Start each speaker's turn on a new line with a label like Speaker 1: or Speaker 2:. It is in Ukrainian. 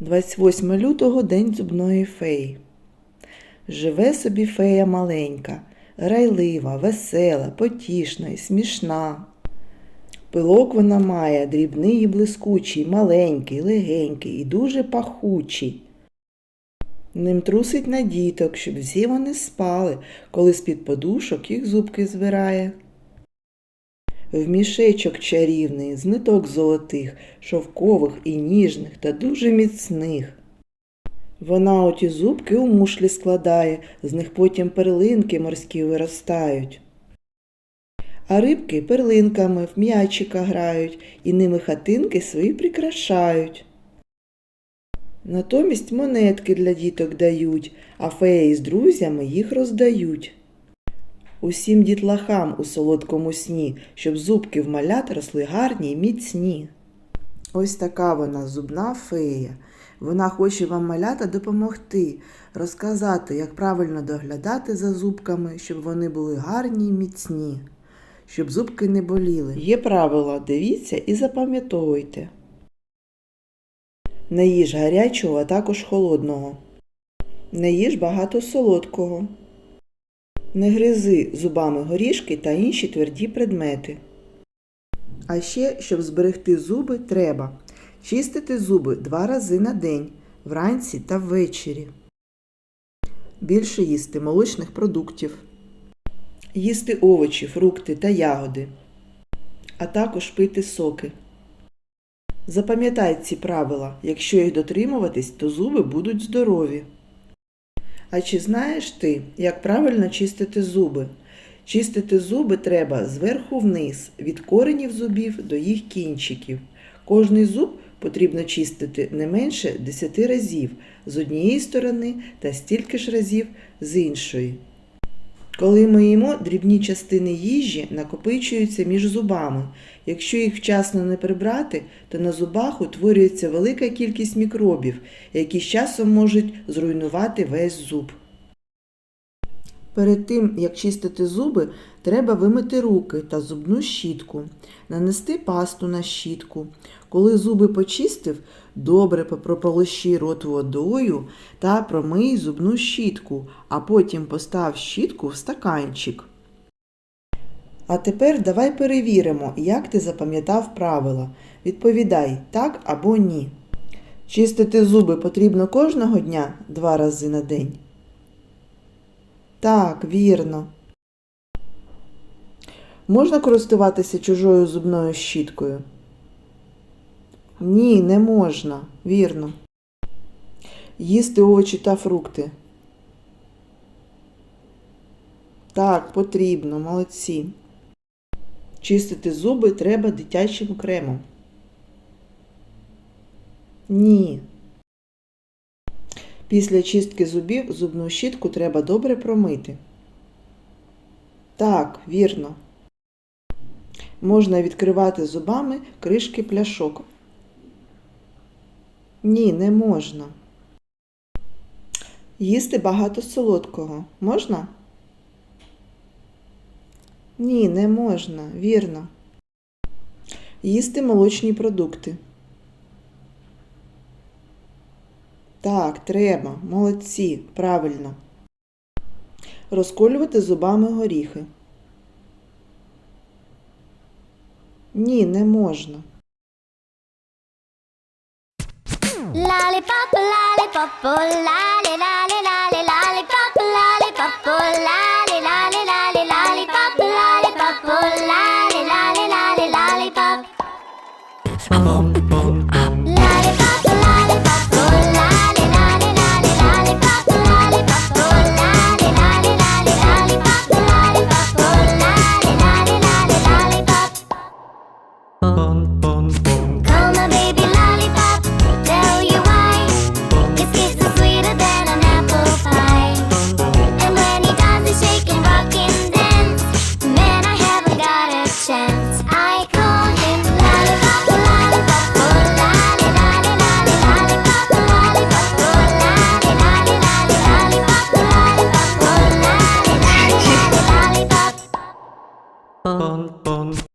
Speaker 1: 28 лютого День зубної феї. Живе собі фея маленька, грайлива, весела, потішна і смішна. Пилок вона має дрібний і блискучий, маленький, легенький і дуже пахучий. Ним трусить на діток, щоб всі вони спали, коли з-під подушок їх зубки збирає. В мішечок чарівний, з ниток золотих, шовкових і ніжних та дуже міцних. Вона оті зубки у мушлі складає, з них потім перлинки морські виростають. А рибки перлинками в м'ячика грають і ними хатинки свої прикрашають. Натомість монетки для діток дають, а феї з друзями їх роздають. Усім дітлахам у солодкому сні, щоб зубки в малят росли гарні й міцні. Ось така вона зубна фея. Вона хоче вам малята допомогти, розказати, як правильно доглядати за зубками, щоб вони були гарні й міцні, щоб зубки не боліли. Є правила, дивіться і запам'ятовуйте. Не їж гарячого, а також холодного. Не їж багато солодкого. Не гризи зубами горішки та інші тверді предмети. А ще, щоб зберегти зуби, треба чистити зуби два рази на день, вранці та ввечері. Більше їсти молочних продуктів. Їсти овочі, фрукти та ягоди. А також пити соки. Запам'ятай ці правила. Якщо їх дотримуватись, то зуби будуть здорові. А чи знаєш ти, як правильно чистити зуби? Чистити зуби треба зверху вниз, від коренів зубів до їх кінчиків. Кожний зуб потрібно чистити не менше 10 разів з однієї сторони та стільки ж разів з іншої. Коли ми їмо, дрібні частини їжі накопичуються між зубами. Якщо їх вчасно не прибрати, то на зубах утворюється велика кількість мікробів, які з часом можуть зруйнувати весь зуб. Перед тим, як чистити зуби, треба вимити руки та зубну щітку, нанести пасту на щітку. Коли зуби почистив, добре прополощи рот водою та промий зубну щітку, а потім постав щітку в стаканчик. А тепер давай перевіримо, як ти запам'ятав правила. Відповідай так або ні. Чистити зуби потрібно кожного дня два рази на день. Так, вірно. Можна користуватися чужою зубною щіткою? Ні, не можна. Вірно. Їсти овочі та фрукти. Так, потрібно, молодці. Чистити зуби треба дитячим кремом. Ні. Після чистки зубів зубну щітку треба добре промити. Так, вірно. Можна відкривати зубами кришки пляшок. Ні, не можна. Їсти багато солодкого. Можна? Ні, не можна, вірно. Їсти молочні продукти. Так, треба, молодці, правильно. Розколювати зубами горіхи. Ні, не можна.
Speaker 2: Lollipop, lollipop, oh, lolly,